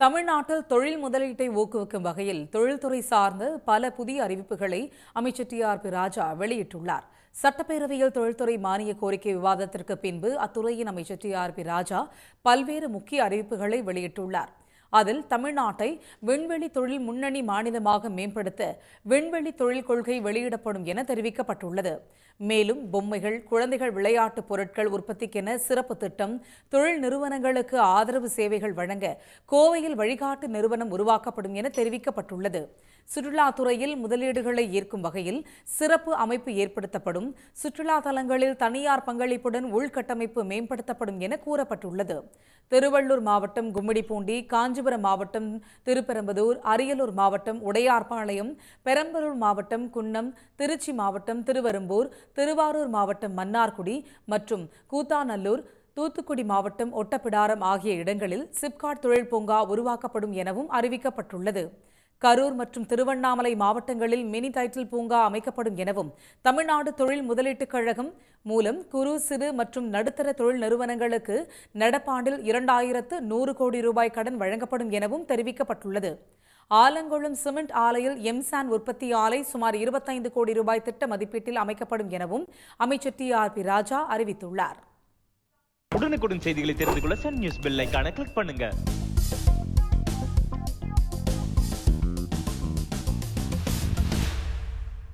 தமிழ்நாட்டில் தொழில் முதலீட்டை ஊக்குவிக்கும் வகையில் தொழில்துறை சார்ந்த பல புதிய அறிவிப்புகளை அமைச்சர் டி ஆர் பி ராஜா வெளியிட்டுள்ளார். சட்டப்பேரவையில் தொழில்துறை மானிய கோரிக்கை விவாதத்திற்கு பின்பு அத்துறையின் அமைச்சர் டி ஆர் பி ராஜா பல்வேறு முக்கிய அறிவிப்புகளை வெளியிட்டுள்ளார். அதில் தமிழ்நாட்டை விண்வெளி தொழில் முன்னணி மாநிலமாக மேம்படுத்த விண்வெளி தொழில் கொள்கை வெளியிடப்படும் என தெரிவிக்கப்பட்டுள்ளது. மேலும் பொம்மைகள் குழந்தைகள் விளையாட்டுப் பொருட்கள் உற்பத்திக்கென சிறப்பு திட்டம் தொழில் நிறுவனங்களுக்கு ஆதரவு சேவைகள் வழங்க கோவையில் வழிகாட்டு நிறுவனம் உருவாக்கப்படும் என தெரிவிக்கப்பட்டுள்ளது. சுற்றுலாத்துறையில் முதலீடுகளை ஈர்க்கும் வகையில் சிறப்பு அமைப்பு ஏற்படுத்தப்படும். சுற்றுலா தலங்களில் தனியார் பங்களிப்புடன் உள்கட்டமைப்பு மேம்படுத்தப்படும் என கூறப்பட்டுள்ளது. திருவள்ளூர் மாவட்டம் கும்மிடிப்பூண்டி காஞ்சிபுரம் மாவட்டம் திருப்பெரம்பதூர் அரியலூர் மாவட்டம் உடையார்பாளையம் பெரம்பலூர் மாவட்டம் குன்னம் திருச்சி மாவட்டம் திருவெரும்பூர் திருவாரூர் மாவட்டம் மன்னார்குடி மற்றும் கூத்தாநல்லூர் தூத்துக்குடி மாவட்டம் ஒட்டப்பிடாரம் ஆகிய இடங்களில் சிப்காட் தொழில் பூங்கா உருவாக்கப்படும் எனவும் அறிவிக்கப்பட்டுள்ளது. கரூர் மற்றும் திருவண்ணாமலை மாவட்டங்களில் மினி டைட்டில் பூங்கா அமைக்கப்படும் எனவும் தமிழ்நாடு தொழில் முதலீட்டுக் கழகம் மூலம் குறு சிறு மற்றும் நடுத்தர தொழில் நிறுவனங்களுக்கு நடப்பாண்டில் இரண்டாயிரத்து நூறு கோடி ரூபாய் கடன் வழங்கப்படும் எனவும் தெரிவிக்கப்பட்டுள்ளது. ஆலங்குளம் சிமெண்ட் ஆலையில் எம்சான் உற்பத்தி ஆலை சுமார் இருபத்தைந்து கோடி ரூபாய் திட்ட மதிப்பீட்டில் அமைக்கப்படும் எனவும் அமைச்சர் டி ஆர் பி ராஜா அறிவித்துள்ளார். உடனுக்குடன் செய்திகளை தெரிந்து கொள்ள சன் நியூஸ் பெல் கிளிக் பண்ணுங்க.